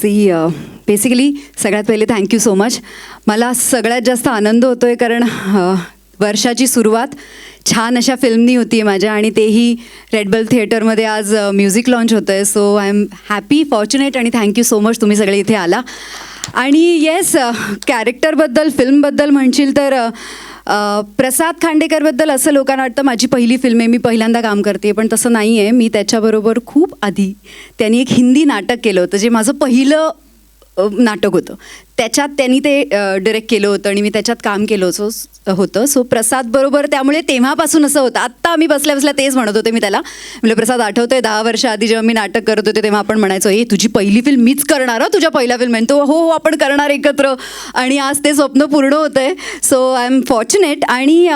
See basically सगळ्यात पहिले thank you so much मला सगळ्यात जास्त आनंद होतो आहे कारण वर्षाची सुरुवात छान अशा फिल्मनी होती आहे माझ्या आणि तेही रेडबल थिएटरमध्ये आज म्युझिक लॉन्च होतं आहे so I am happy fortunate आणि थँक्यू सो मच तुम्ही सगळे इथे आला. आणि येस कॅरेक्टरबद्दल फिल्मबद्दल म्हणशील तर प्रसाद खांडेकरबद्दल असं लोकांना वाटतं माझी पहिली फिल्म आहे मी पहिल्यांदा काम करते पण तसं नाही आहे मी त्याच्याबरोबर खूप आधी त्यांनी एक हिंदी नाटक केलं होतं जे माझं पहिलं नाटक होतं. त्याच्यात त्यांनी ते डिरेक्ट केलं होतं आणि मी त्याच्यात काम केलं होतं होतं. सो प्रसाद बरोबर त्यामुळे तेव्हापासून असं होतं. आत्ता आम्ही बसल्या बसल्या तेच म्हणत होते मी त्याला. म्हणजे प्रसाद आठवतोय दहा वर्ष आधी जेव्हा मी नाटक करत होते तेव्हा आपण म्हणायचो हे तुझी पहिली फिल्म मीच करणार तुझ्या पहिल्या फिल्म आहे तो हो हो आपण करणार एकत्र. आणि आज ते स्वप्न पूर्ण होतं आहे सो आय एम फॉर्च्युनेट आणि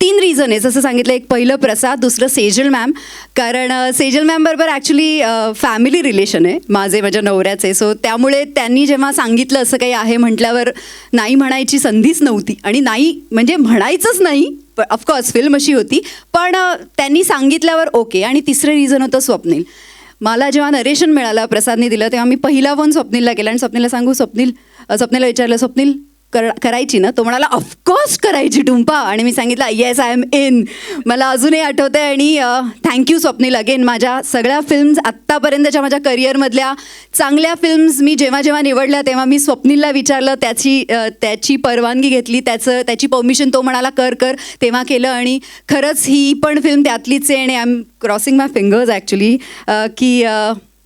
तीन रिझन आहे. जसं सांगितलं एक पहिलं प्रसाद दुसरं सेजल मॅम कारण सेजल मॅम बरोबर ॲक्च्युली फॅमिली रिलेशन आहे. माझे माझ्या नवऱ्याचे. सो त्यामुळे त्यांनी जेव्हा सांगितलं असं काही आहे म्हटल्यावर नाही म्हणायची संधीच नव्हती. आणि नाही म्हणजे म्हणायचंच नाही. ऑफकोर्स फिल्म अशी होती. पण त्यांनी सांगितल्यावर ओके आणि तिसरं रिझन होतं स्वप्नील. मला जेव्हा नरेशन मिळालं प्रसादने दिलं तेव्हा मी पहिला फोन स्वप्नीलला केला. आणि स्वप्नीलला सांगू स्वप्नील स्वप्नीला विचारलं स्वप्नील कर करायची ना तो म्हणाला ऑफकोर्स करायची टुंपा. आणि मी सांगितलं येस आय एम इन मला अजूनही आठवतं आहे आणि थँक्यू स्वप्नील अगेन माझ्या सगळ्या फिल्म्स आत्तापर्यंतच्या माझ्या करिअरमधल्या चांगल्या फिल्म्स मी जेव्हा जेव्हा निवडल्या तेव्हा मी स्वप्नीलला विचारलं त्याची त्याची परवानगी घेतली त्याचं त्याची परमिशन तो म्हणाला कर कर. तेव्हा केलं आणि खरंच ही पण फिल्म त्यातलीच आहे आणि I am crossing my fingers actually की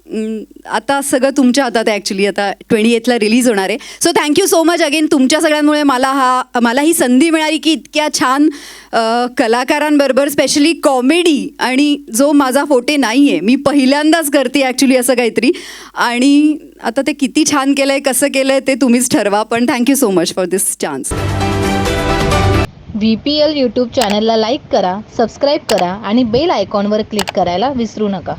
आता सगळं तुमच्या हातात आहे ॲक्च्युली आता ट्वेंटी एथला रिलीज होणार आहे. So thank you so much again तुमच्या सगळ्यांमुळे मला हा मला ही संधी मिळाली की इतक्या छान कलाकारांबरोबर स्पेशली कॉमेडी आणि जो माझा फोटे नाही आहे मी पहिल्यांदाच करते ॲक्च्युली असं काहीतरी. आणि आता ते किती छान केलं आहे कसं केलं आहे ते तुम्हीच ठरवा. पण thank you so much for this chance V P L YouTube चॅनलला लाईक करा सबस्क्राईब करा आणि बेल आयकॉनवर क्लिक करायला विसरू नका.